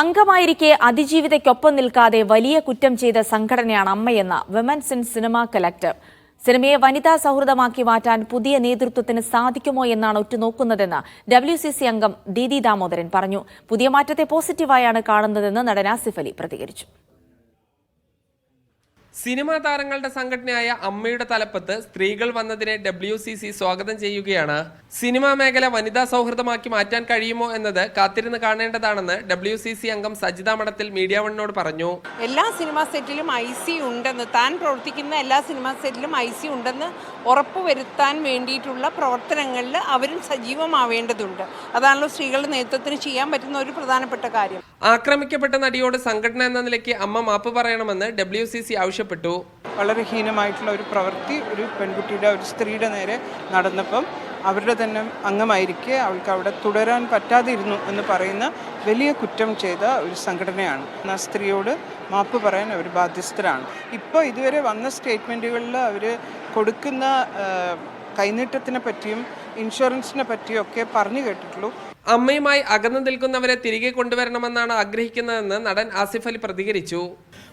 അംഗമായിരിക്കെ അതിജീവിതയ്ക്കൊപ്പം നിൽക്കാതെ വലിയ കുറ്റം ചെയ്ത സംഘടനയാണ് അമ്മയെന്ന വിമൻസ് ഇൻ സിനിമ കലക്ടർ സിനിമയെ വനിതാ സൗഹൃദമാക്കി മാറ്റാൻ പുതിയ നേതൃത്വത്തിന് സാധിക്കുമോ എന്നാണ് ഉറ്റുനോക്കുന്നതെന്ന് ഡബ്ല്യു സി സി അംഗം ദീദി ദാമോദരൻ പറഞ്ഞു. പുതിയ മാറ്റത്തെ പോസിറ്റീവായാണ് കാണുന്നതെന്ന് നടൻ ആസിഫ് അലി പ്രതികരിച്ചു. സിനിമാ താരങ്ങളുടെ സംഘടനയായ അമ്മയുടെ തലപ്പത്ത് സ്ത്രീകൾ വന്നതിനെ ഡബ്ല്യു സി സി സ്വാഗതം ചെയ്യുകയാണ്. സിനിമാ മേഖല വനിതാ സൗഹൃദമാക്കി മാറ്റാൻ കഴിയുമോ എന്നത് കാത്തിരുന്ന് കാണേണ്ടതാണെന്ന് ഡബ്ല്യു സി സി അംഗം സജിത മഠത്തിൽ മീഡിയ വണ്ണോട് പറഞ്ഞു. എല്ലാ സിനിമാ സെറ്റിലും ഐ സി ഉണ്ടെന്ന് താൻ പ്രവർത്തിക്കുന്ന എല്ലാ സിനിമാ സെറ്റിലും ഐ സി ഉണ്ടെന്ന് ഉറപ്പുവരുത്താൻ വേണ്ടിയിട്ടുള്ള പ്രവർത്തനങ്ങളിൽ അവരും സജീവമാവേണ്ടതുണ്ട്. അതാണല്ലോ സ്ത്രീകളുടെ നേതൃത്വത്തിന് ചെയ്യാൻ പറ്റുന്ന ഒരു പ്രധാനപ്പെട്ട കാര്യം. ആക്രമിക്കപ്പെട്ട നടിയോട് സംഘടന എന്ന നിലയ്ക്ക് അമ്മ മാപ്പ് പറയണമെന്ന് ഡബ്ല്യു സി സി ആവശ്യപ്പെട്ടു. വളരെ ഹീനമായിട്ടുള്ള ഒരു പ്രവൃത്തി ഒരു പെൺകുട്ടിയുടെ ഒരു സ്ത്രീയുടെ നേരെ നടന്നപ്പം അവരുടെ തന്നെ അംഗമായിരിക്കെ അവൾക്ക് അവിടെ തുടരാൻ പറ്റാതിരുന്നു എന്ന് പറയുന്ന വലിയ കുറ്റം ചെയ്ത ഒരു സംഘടനയാണ്. ആ സ്ത്രീയോട് മാപ്പ് പറയാൻ അവർ ബാധ്യസ്ഥരാണ്. ഇപ്പോൾ ഇതുവരെ വന്ന സ്റ്റേറ്റ്മെന്റുകളിൽ അവർ കൊടുക്കുന്ന കൈനീട്ടത്തിനെ പറ്റിയും ഇൻഷുറൻസിനെ പറ്റിയൊക്കെ പറഞ്ഞു കേട്ടിട്ടുള്ളൂ. അമ്മയുമായി അകന്നു നിൽക്കുന്നവരെ തിരികെ കൊണ്ടുവരണമെന്നാണ് ആഗ്രഹിക്കുന്നതെന്ന് നടൻ ആസിഫ് അലി പ്രതികരിച്ചു.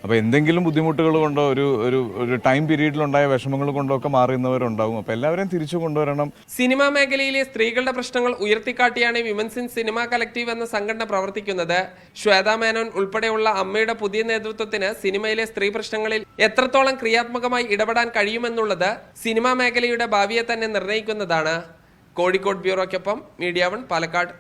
അപ്പോൾ എന്തെങ്കിലും ബുദ്ധിമുട്ടുകൾ കൊണ്ടോ ഒരു ഒരു ഒരു ടൈം പീരീഡിലുണ്ടായ വിഷമങ്ങൾ കൊണ്ടോ ഒക്കെ മാറുന്നവരുണ്ടാവും അപ്പോൾ എല്ലാവരെയും തിരിച്ചു കൊണ്ടുവരണം. സിനിമാ മേഖലയിലെ സ്ത്രീകളുടെ പ്രശ്നങ്ങൾ ഉയർത്തിക്കാട്ടിയാണ് വിമൻസിൻ ഇൻ സിനിമ കളക്റ്റീവ് എന്ന സംഘടന പ്രവർത്തിക്കുന്നത്. ശ്വേതാ മേനോൻ ഉൾപ്പെടെയുള്ള അമ്മയുടെ പുതിയ നേതൃത്വത്തിന് സിനിമയിലെ സ്ത്രീ പ്രശ്നങ്ങളിൽ എത്രത്തോളം ക്രിയാത്മകമായി ഇടപെടാൻ കഴിയുമെന്നുള്ളത് സിനിമാ മേഖലയുടെ ഭാവിയെ തന്നെ നിർണയിക്കുന്നതാണ്. കോഴിക്കോട് ബ്യൂറോയ്ക്കൊപ്പം മീഡിയ വൺ പാലക്കാട്